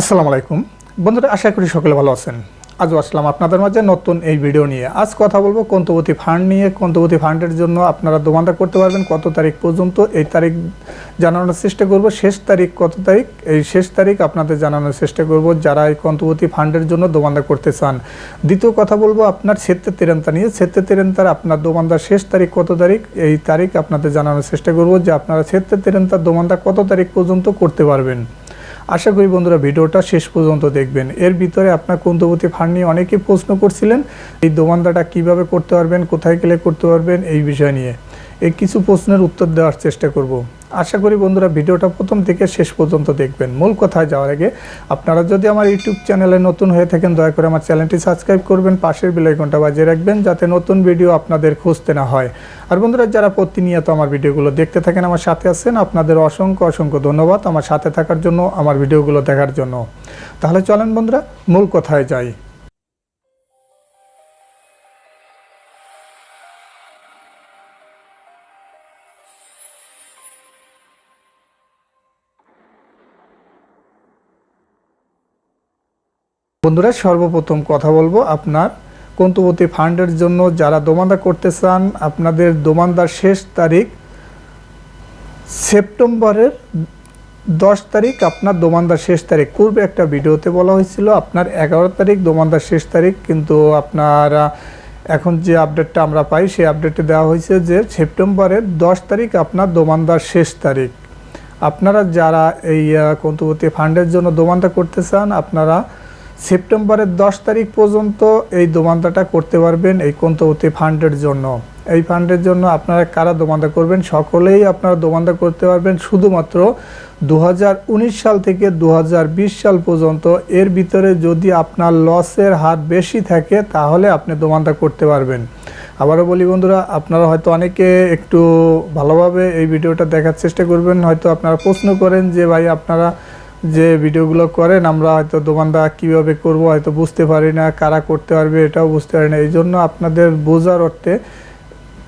আসসালামু আলাইকুম। বন্ধুরা, আশা করি সকলে ভালো আছেন। আজও আসলাম আপনাদের মাঝে নতুন এই ভিডিও নিয়ে। আজ কথা বলব কন্তবতী ফান্ড নিয়ে। কন্তবতী ফান্ডের জন্য আপনারা দোমানদা করতে পারবেন কত তারিখ পর্যন্ত, এই তারিখ জানানোর চেষ্টা করব। শেষ তারিখ কত তারিখ, এই শেষ তারিখ আপনাদের জানানোর চেষ্টা করব যারা এই কন্তবতী ফান্ডের জন্য দোমানদা করতে চান। দ্বিতীয় কথা বলব আপনার সেত্তে তেরেন্তা নিয়ে। সেত্তে তেরেন্তার আপনার দোমানদার শেষ তারিখ কত তারিখ, এই তারিখ আপনাদের জানানোর চেষ্টা করব যে আপনারা সেত্তে তেরেন্তার দোমানদা কত তারিখ পর্যন্ত করতে পারবেন। আশা করি বন্ধুরা ভিডিওটা শেষ পর্যন্ত দেখবেন। এর ভিতরে আপনার কুন্দবতী ফান্ড নিয়ে অনেকে প্রশ্ন করছিলেন, এই দোমানদাটা কীভাবে করতে পারবেন, কোথায় গেলে করতে পারবেন, এই বিষয় নিয়ে। এই কিছু প্রশ্নের উত্তর দেওয়ার চেষ্টা করব। আশা করি বন্ধুরা ভিডিওটা প্রথম থেকে শেষ পর্যন্ত দেখবেন। মূল কথায় যাওয়ার আগে আপনারা যদি আমার ইউটিউব চ্যানেলে নতুন হয়ে থাকেন, দয়া করে আমার চ্যানেলটি সাবস্ক্রাইব করবেন, পাশের বেলাইকনটা বাজিয়ে রাখবেন যাতে নতুন ভিডিও আপনাদের খুঁজতে না হয়। আর বন্ধুরা, যারা প্রতিনিয়ত আমার ভিডিওগুলো দেখতে থাকেন, আমার সাথে আছেন, আপনাদের অসংখ্য অসংখ্য ধন্যবাদ আমার সাথে থাকার জন্য, আমার ভিডিওগুলো দেখার জন্য। তাহলে চলেন বন্ধুরা, মূল কথায় যাই। বন্ধুরা, সর্বপ্রথম কথা বলব আপনার কন্তবতী ফান্ডের জন্য। যারা দোমানদা করতে চান, আপনাদের দোমানদার শেষ তারিখ সেপ্টেম্বরের দশ তারিখ, আপনার দোমানদার শেষ তারিখ। পূর্বে একটা ভিডিওতে বলা হয়েছিল, আপনার এগারো তারিখ দোমানদার শেষ তারিখ, কিন্তু আপনারা এখন যে আপডেটটা আমরা পাই, সেই আপডেটে দেওয়া হয়েছে যে সেপ্টেম্বরের দশ তারিখ আপনার দোমানদার শেষ তারিখ। আপনারা যারা এই কন্তবতী ফান্ডের জন্য দোমানদা করতে চান, আপনারা সেপ্টেম্বরের দশ তারিখ পর্যন্ত এই দোমানদাটা করতে পারবেন এই কন্তবতী ফান্ডের জন্য। এই ফান্ডের জন্য আপনারা কারা দোমানদা করবেন? সকলেই আপনারা দোমানদা করতে পারবেন। শুধুমাত্র দু হাজার উনিশ সাল থেকে দু হাজার বিশ সাল পর্যন্ত এর ভিতরে যদি আপনার লসের হার বেশি থাকে, তাহলে আপনি দোমানদা করতে পারবেন। আবারও বলি বন্ধুরা, আপনারা হয়তো অনেকে একটু ভালোভাবে এই ভিডিওটা দেখার চেষ্টা করবেন। হয়তো আপনারা প্রশ্ন করেন যে, ভাই, আপনারা যে ভিডিওগুলো করেন, আমরা হয়তো দোকানদার কীভাবে করব হয়তো বুঝতে পারি না, কারা করতে পারবে এটাও বুঝতে পারি না। এই জন্য আপনাদের বোঝার অর্থে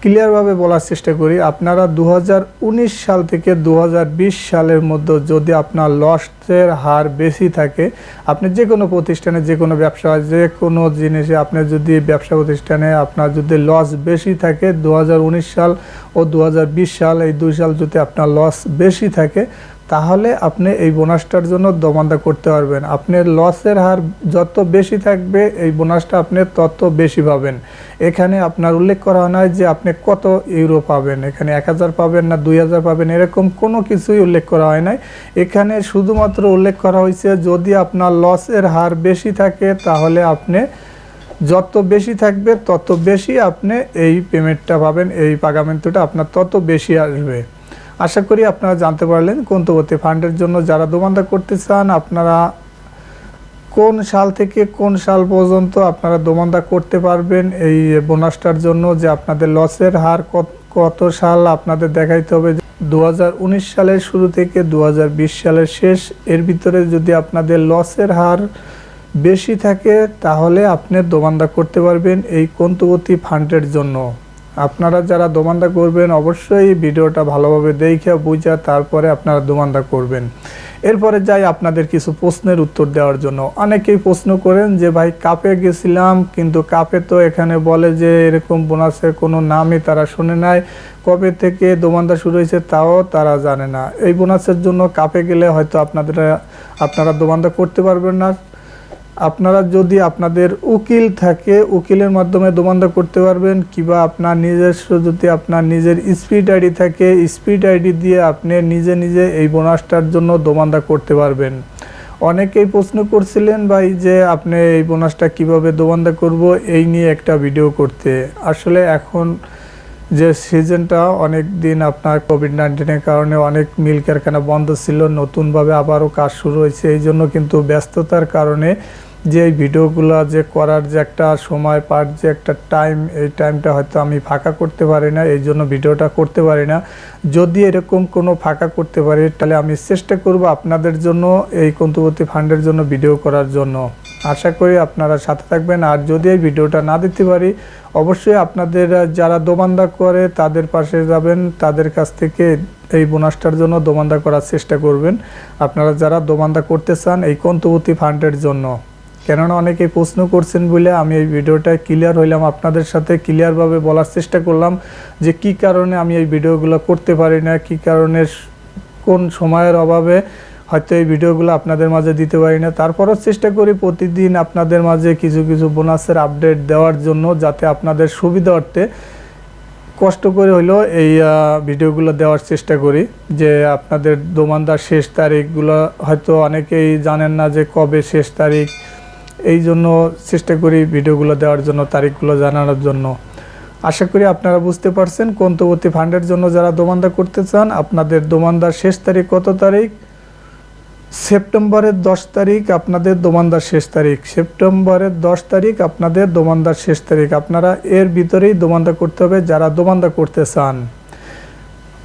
ক্লিয়ারভাবে বলার চেষ্টা করি, আপনারা দু হাজার উনিশ সাল থেকে দু হাজার বিশ সালের মধ্যে যদি আপনার লসের হার বেশি থাকে, আপনি যে কোনো প্রতিষ্ঠানে, যে কোনো ব্যবসা যে কোনো জিনিসে আপনার যদি ব্যবসা প্রতিষ্ঠানে আপনার যদি লস বেশি থাকে দু হাজার উনিশ সাল ও দু হাজার বিশ সাল, এই দুই সাল যদি আপনার লস বেশি থাকে তাহলে আপনি এই বোনাসটার জন্য দমান্দা করতে পারবেন। আপনার লসের হার যত বেশি থাকবে, এই বোনাসটা আপনি তত বেশি পাবেন। এখানে আপনার উল্লেখ করা নয় যে আপনি কত ইউরো পাবেন। এখানে এক হাজার পাবেন না দুই হাজার পাবেন, এরকম কোনো কিছুই উল্লেখ করা হয় নাই। এখানে শুধুমাত্র উল্লেখ করা হয়েছে, যদি আপনার লসের হার বেশি থাকে, তাহলে আপনি যত বেশি থাকবে, তত বেশি আপনি এই পেমেন্টটা পাবেন, এই পাগামেন্টটা আপনার তত বেশি আসবে। আশা করি আপনারা জানতে পারলেন কন্তবতী ফান্ডের জন্য যারা দোমানদা করতে চান, আপনারা কোন সাল থেকে কোন সাল পর্যন্ত আপনারা দোমানদা করতে পারবেন এই বোনাসটার জন্য যে আপনাদের লসের হার কত সাল আপনাদের দেখাইতে হবে। দু হাজার উনিশ সালের শুরু থেকে দু হাজার বিশ সালের শেষ, এর ভিতরে যদি আপনাদের লসের হার বেশি থাকে, তাহলে আপনি দোমানদা করতে পারবেন এই কন্তবতী ফান্ডের জন্য। আপনারা যারা দোমানদা করবেন, অবশ্যই ভিডিওটা ভালোভাবে দেখে বুঝা তারপরে আপনারা দোমানদা করবেন। এরপরে যাই আপনাদের কিছু প্রশ্নের উত্তর দেওয়ার জন্য। অনেকেই প্রশ্ন করেন যে, ভাই, কাপে গেছিলাম, কিন্তু কাপে তো এখানে বলে যে, এরকম বোনাসের কোনো নামই তারা শুনে নাই। কবে থেকে দোমানদা শুরু হয়েছে তাও তারা জানে না। এই বোনাসের জন্য কাপে গেলে হয়তো আপনাদের, আপনারা দোমানদা করতে পারবেন না। আপনারা যদি আপনাদের উকিল থাকে, উকিলের মাধ্যমে দোমানদা করতে পারবেন, কিংবা আপনার নিজস্ব যদি আপনার নিজের স্পিড আইডি থাকে, স্পিড আইডি দিয়ে আপনি নিজে নিজে এই বোনাসটার জন্য দোমানদা করতে পারবেন। অনেকেই প্রশ্ন করছিলেন ভাই যে আপনি এই বোনাসটা কীভাবে দোমানদা করব, এই নিয়ে একটা ভিডিও করতে। আসলে এখন যে সিজনটা অনেক দিন আপনার কোভিড নাইন্টিনের কারণে অনেক মিল কারখানা বন্ধ ছিল, নতুনভাবে আবারও কাজ শুরু হয়েছে এই জন্য কিন্তু ব্যস্ততার কারণে যে এই ভিডিওগুলো যে করার যে একটা সময় পার, যে একটা টাইম এই টাইমটা হয়তো আমি ফাঁকা করতে পারি না, এই জন্য ভিডিওটা করতে পারি না। যদি এরকম কোনো ফাঁকা করতে পারি, তাহলে আমি চেষ্টা করব আপনাদের জন্য এই কন্তবতী ফান্ডের জন্য ভিডিও করার জন্য। আশা করি আপনারা সাথে থাকবেন। আর যদি এই ভিডিওটা না দিতে পারি, অবশ্যই আপনাদের যারা দোমান্দা করে, তাদের পাশে যাবেন। তাদের কাছ থেকে এই বোনাসটার জন্য দোমান্দা করার চেষ্টা করবেন। আপনারা যারা দোমান্দা করতে চান এই কন্তবতী ফান্ডের জন্য। কেননা অনেকেই প্রশ্ন করছেন বলে আমি এই ভিডিওটা ক্লিয়ার হইলাম। আপনাদের সাথে ক্লিয়ারভাবে বলার চেষ্টা করলাম যে কি কারণে আমি এই ভিডিওগুলো করতে পারি না, কি কারণে কোন সময়ের অভাবে হয়তো এই ভিডিওগুলো আপনাদের মাঝে দিতে পারি না। তারপরও চেষ্টা করি প্রতিদিন আপনাদের মাঝে কিছু কিছু বোনাসের আপডেট দেওয়ার জন্য যাতে আপনাদের সুবিধার্থে কষ্ট করে হলেও এই ভিডিওগুলো দেওয়ার চেষ্টা করি। যে আপনাদের দোমানদার শেষ তারিখগুলো হয়তো অনেকেই জানেন না যে কবে শেষ তারিখ এই জন্য চেষ্টা করি ভিডিওগুলো দেওয়ার জন্য, তারিখগুলো জানানোর জন্য। আশা করি আপনারা বুঝতে পারছেন, কন্তবর্তী ফান্ডের জন্য যারা দোমান্দা করতে চান, আপনাদের দোমানদার শেষ তারিখ কত তারিখ? সেপ্টেম্বরের দশ তারিখ আপনাদের দোমানদার শেষ তারিখ। সেপ্টেম্বরের দশ তারিখ আপনাদের দোমানদার শেষ তারিখ। আপনারা এর ভিতরেই দোমান্দা করতে হবে, যারা দোমান্দা করতে চান।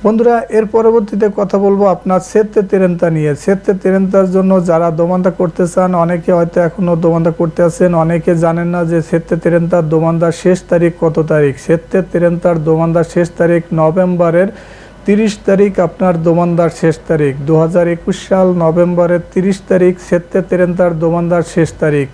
বন্ধুরা, এর পরবর্তীতে কথা বলব আপনার সেত্তে তেরেন্তা নিয়ে। সেত্তে তেরেন্তার জন্য যারা দোমান্দা করতে চান, অনেকে হয়তো এখনও দোমান্দা করতে আছেন, অনেকে জানেন না যে সেত্তে তেরেন্তার দোমান্দার শেষ তারিখ কত তারিখ। সেত্তে তেরেন্তার দোমান্দার শেষ তারিখ নভেম্বরের তিরিশ তারিখ আপনার দোমান্দার শেষ তারিখ। দু হাজার একুশ সাল নভেম্বরের তিরিশ তারিখ সেত্তে তেরেন্তার দোমান্দার শেষ তারিখ।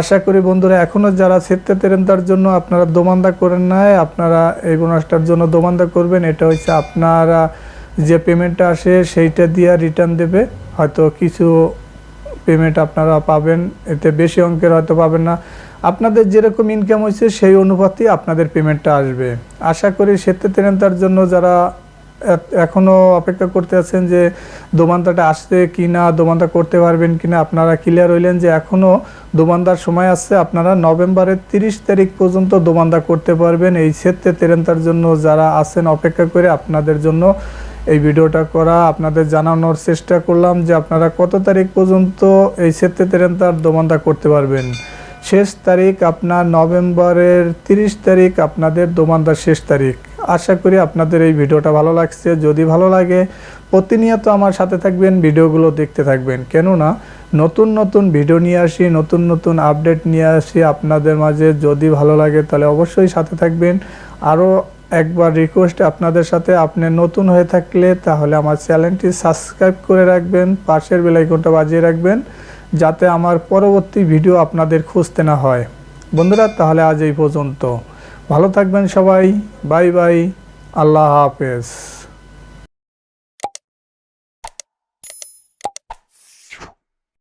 আশা করি বন্ধুরা এখনও যারা সেত্তে তেরেন্তার জন্য আপনারা দোমান্দা করেন নাই, আপনারা এই বোনাসটার জন্য দোমান্দা করবেন। এটা হচ্ছে আপনারা যে পেমেন্টটা আসে সেইটা দিয়ে রিটার্ন দেবে। হয়তো কিছু পেমেন্ট আপনারা পাবেন, এতে বেশি অঙ্কের হয়তো পাবেন না। আপনাদের যেরকম ইনকাম হয়েছে সেই অনুপাতেই আপনাদের পেমেন্টটা আসবে। আশা করি সেতে তেরেন্তার জন্য যারা এ- এখনও অপেক্ষা করতে আছেন যে দোমান্তাটা আসছে কি না দোমান্তা করতে পারবেন কি না আপনারা ক্লিয়ার হইলেন যে এখনও দোমান্দার সময় আসছে আপনারা নভেম্বরের তিরিশ তারিখ পর্যন্ত দোমান্দা করতে পারবেন। এই সেতে তেরেন্তার জন্য যারা আছেন, অপেক্ষা করে আপনাদের জন্য এই ভিডিওটা করা, আপনাদের জানানোর চেষ্টা করলাম যে আপনারা কত তারিখ পর্যন্ত এই সেতে তেরেন্তার দোমান্দা করতে পারবেন। শেষ তারিখ আপনার নভেম্বরের তিরিশ তারিখ, আপনাদের দোমান্দার শেষ তারিখ। আশা করি আপনাদের এই ভিডিওটা ভালো লাগছে। যদি ভালো লাগে, প্রতিনিয়ত আমার সাথে থাকবেন, ভিডিওগুলো দেখতে থাকবেন। কেননা, নতুন নতুন ভিডিও নিয়ে আসি, নতুন নতুন আপডেট নিয়ে আসি আপনাদের মাঝে। যদি ভালো লাগে, তাহলে অবশ্যই সাথে থাকবেন। আরও একবার রিকোয়েস্ট আপনাদের সাথে। আপনি নতুন হয়ে থাকলে, তাহলে আমার চ্যানেলটি সাবস্ক্রাইব করে রাখবেন, পাশের বেলাইকনটা বাজিয়ে রাখবেন, যাতে আমার পরবর্তী ভিডিও আপনাদের খুঁজতে না হয়। বন্ধুরা, তাহলে আজ এই পর্যন্ত। ভালো থাকবেন সবাই বাই বাই আল্লাহ হাফেজ।